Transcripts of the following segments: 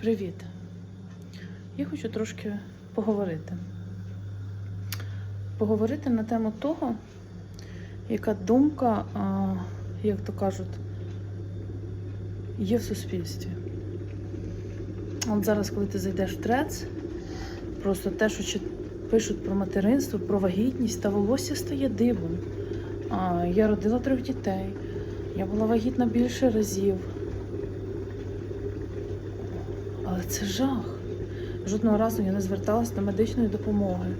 Привіт. Я хочу трошки поговорити. Поговорити на тему того, яка думка, як то кажуть, є в суспільстві. От зараз, коли ти зайдеш в трец, просто те, що пишуть про материнство, про вагітність та волосся стає дивом. Я родила трьох дітей, я була вагітна більше разів. Але це жах. Жодного разу я не зверталася до медичної допомоги.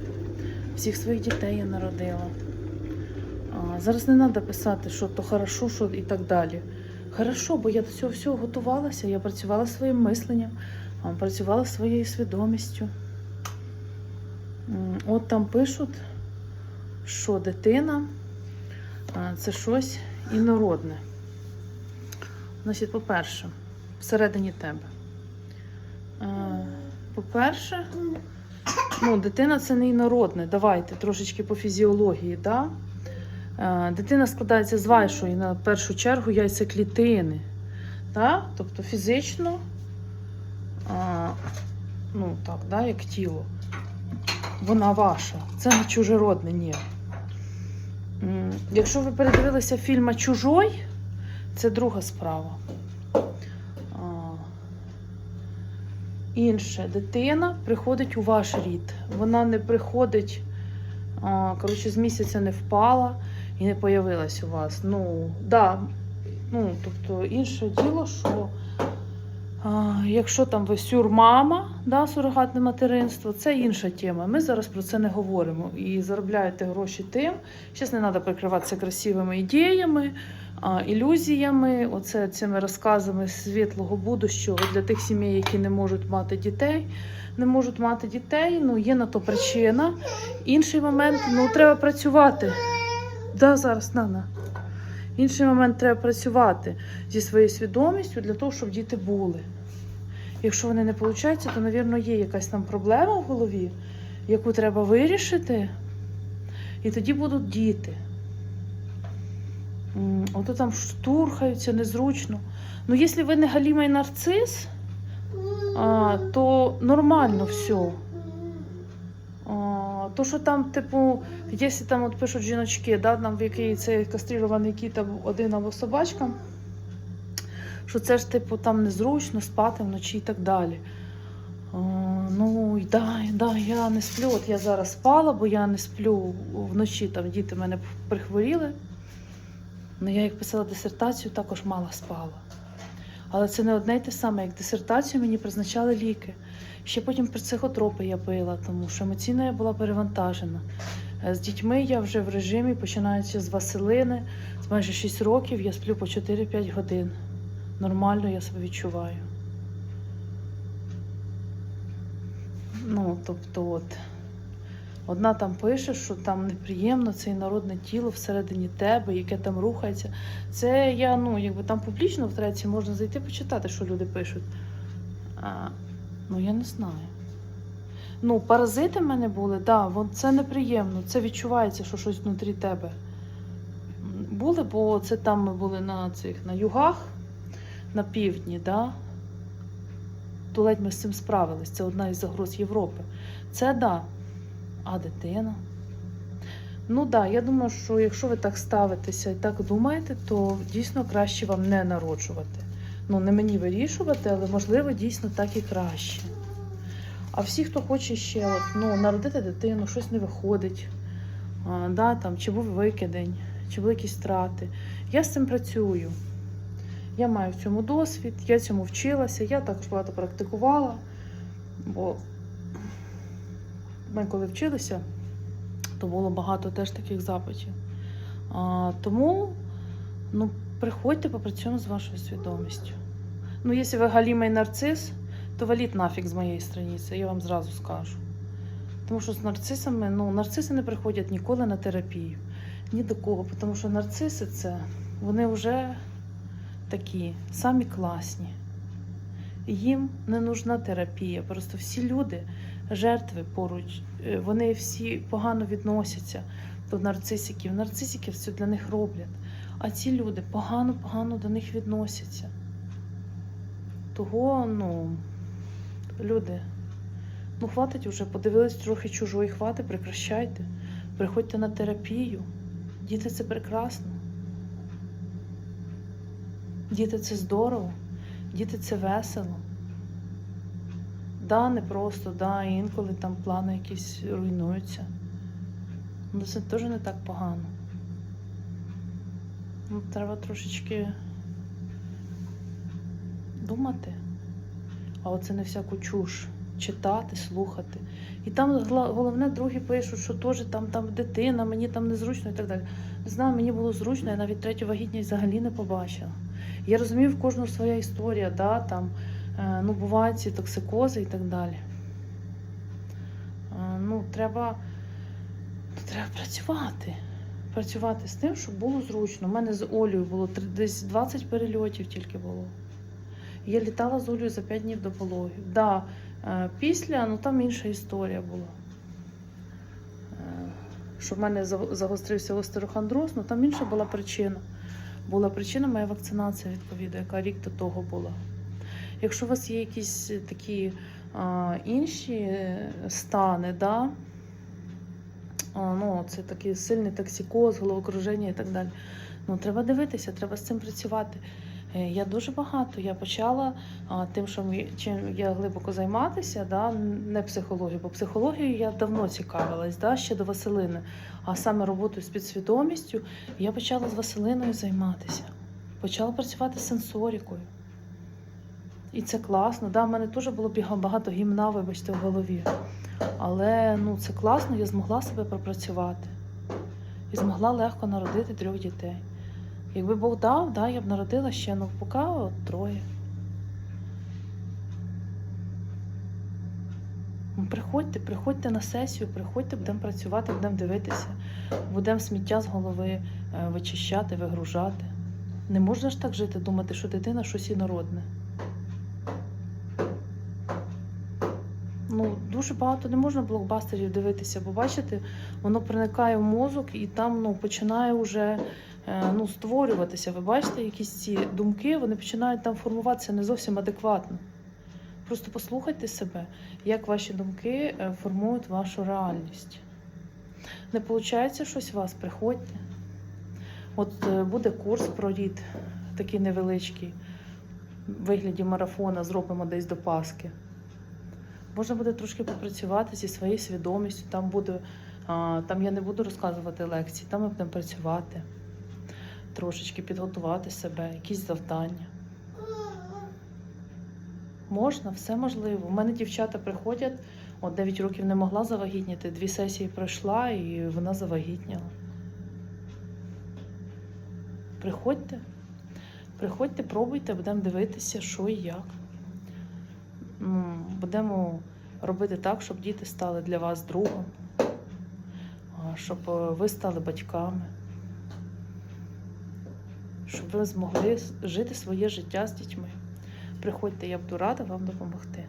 Всіх своїх дітей я народила. А, зараз не треба писати, що то хорошо, що і так далі. Хорошо, бо я до цього всього готувалася, я працювала своїм мисленням, працювала своєю свідомістю. От там пишуть, що дитина це щось інородне. Значить, по-перше, всередині тебе. Е, По-перше, ну, дитина це не інородне. Давайте трошечки по фізіології. Да? Е, Дитина складається з вашої, на першу чергу, яйцеклітини. Да? Тобто фізично, ну так, да, як тіло. Вона ваша. Це не чужеродне, ні. Якщо ви передивилися фільма Чужой, це друга справа. Інше, дитина приходить у ваш рід. Вона не приходить, коротше, з місяця не впала і не появилась у вас. Ну, да, ну, тобто інше діло, що якщо там ви сюрмама, да, сурогатне материнство, це інша тема. Ми зараз про це не говоримо. І заробляєте гроші тим. Зараз не треба прикриватися красивими ідеями, ілюзіями, оце цими розказами світлого будущого для тих сімей, які не можуть мати дітей. Не можуть мати дітей, ну є на то причина. Інший момент, ну треба працювати. Да, зараз на, на. Інший момент треба працювати зі своєю свідомістю для того, щоб діти були. Якщо вони не виходять, то, мабуть, є якась там проблема в голові, яку треба вирішити, і тоді будуть діти. Ото там штурхаються незручно. Ну, якщо ви не галімий нарцис, то нормально все. То, що там, типу, якщо там от пишуть жіночки, да, там в який це кастрирований кіт або один або собачка, що це ж, типу, там незручно спати вночі і так далі. А, ну, і да, і да, я не сплю. От я зараз спала, бо я не сплю вночі, там діти мене прихворіли. Ну, я як писала дисертацію, також мало спала. Але це не одне й те саме, як дисертацію мені призначали ліки. Ще потім психотропи я пила, тому що емоційно я була перевантажена. Е, З дітьми я вже в режимі, починаючи з Василини, з майже 6 років я сплю по 4-5 годин. Нормально я себе відчуваю. Ну, тобто, от. Одна там пише, що там неприємно це народне тіло всередині тебе, яке там рухається. Це я, ну, якби там публічно в треці можна зайти почитати, що люди пишуть. А, ну, я не знаю. Ну, паразити в мене були, да, вон, це неприємно. Це відчувається, що щось внутрі тебе. Були, бо це там ми були на цих на югах, на півдні, да. То ледь ми з цим справились. Це одна із загроз Європи. Це да. А дитина? Ну так, да, я думаю, що якщо ви так ставитеся і так думаєте, то дійсно краще вам не народжувати. Ну, не мені вирішувати, але можливо дійсно так і краще. А всі, хто хоче ще от, ну, народити дитину, щось не виходить, а, да, там, чи був викидень, чи були якісь втрати. Я з цим працюю. Я маю в цьому досвід, я цьому вчилася, я також багато практикувала, бо ми коли вчилися, то було багато теж таких запитів. А, тому ну, приходьте, попрацюємо з вашою свідомістю. Ну, якщо ви галімий нарцис, то валіть нафіг з моєї страниці, я вам зразу скажу. Тому що з нарцисами, ну, нарциси не приходять ніколи на терапію. Ні до кого, тому що нарциси це вони вже такі самі класні. Їм не нужна терапія. Просто всі люди, жертви поруч, е, вони всі погано відносяться до нарцисиків. Нарцисиків все для них роблять. А ці люди погано-погано до них відносяться. Того, ну, люди. Ну, хватить уже, подивились трохи чужої хвати, прекращайте. Приходьте на терапію. Діти це прекрасно. Діти це здорово, діти це весело. Да, не просто, да, інколи там плани якісь руйнуються. Ну це теж не так погано. Ну, треба трошечки думати. А оце не всяку чуш. Читати, слухати. І там головне, другі пишуть, що теж там, там дитина, мені там незручно і так далі. Не знаю, мені було зручно, я навіть третю вагітність взагалі не побачила. Я розумію, в кожного своя історія, да, там, ну, бувають ці токсикози і так далі. Е, ну, треба, ну, треба працювати. Працювати з тим, щоб було зручно. У мене з Олею було десь 20 перельотів тільки було. Я літала з Олею за 5 днів до пологів. Да, е, після, ну там інша історія була. Е, Що в мене загострився остерохондроз, ну там інша була причина. Була причина моя вакцинація, відповідно, яка рік до того була. Якщо у вас є якісь такі а, інші е, стани, да, а, ну, це такий сильний токсикоз, головокруження і так далі. Ну, треба дивитися, треба з цим працювати. Е, Я дуже багато. Я почала а, тим, що чим я глибоко займатися, да, не психологією, бо психологією я давно цікавилась, да, ще до Василини. А саме роботою з підсвідомістю я почала з Василиною займатися. Почала працювати з сенсорікою. І це класно. Да, в мене теж було багато гімна, вибачте, в голові. Але ну, це класно, я змогла себе пропрацювати. І змогла легко народити трьох дітей. Якби Бог дав, да, я б народила ще, ну поки от троє. Ну, Приходьте, приходьте на сесію, приходьте, будемо працювати, будемо дивитися, будемо сміття з голови е, вичищати, вигружати. Не можна ж так жити, думати, що дитина щось інородне. Ну, дуже багато не можна блокбастерів дивитися, бо бачите, воно проникає в мозок і там ну, починає вже е, ну, створюватися. Ви бачите, якісь ці думки, вони починають там формуватися не зовсім адекватно. Просто послухайте себе, як ваші думки е, формують вашу реальність. Не виходить щось у вас, приходьте. От е, буде курс про рід, такий невеличкий, в вигляді марафона, зробимо десь до Паски. Можна буде трошки попрацювати зі своєю свідомістю. Там буде, там я не буду розказувати лекції, там ми будемо працювати, трошечки підготувати себе, якісь завдання. Можна, все можливо. У мене дівчата приходять, от 9 років не могла завагітніти, дві сесії пройшла і вона завагітніла. Приходьте, приходьте, пробуйте, будемо дивитися, що і як. Будемо робити так, щоб діти стали для вас другом, щоб е, ви стали батьками, щоб ви змогли жити своє життя з дітьми. Приходьте, я буду рада вам допомогти.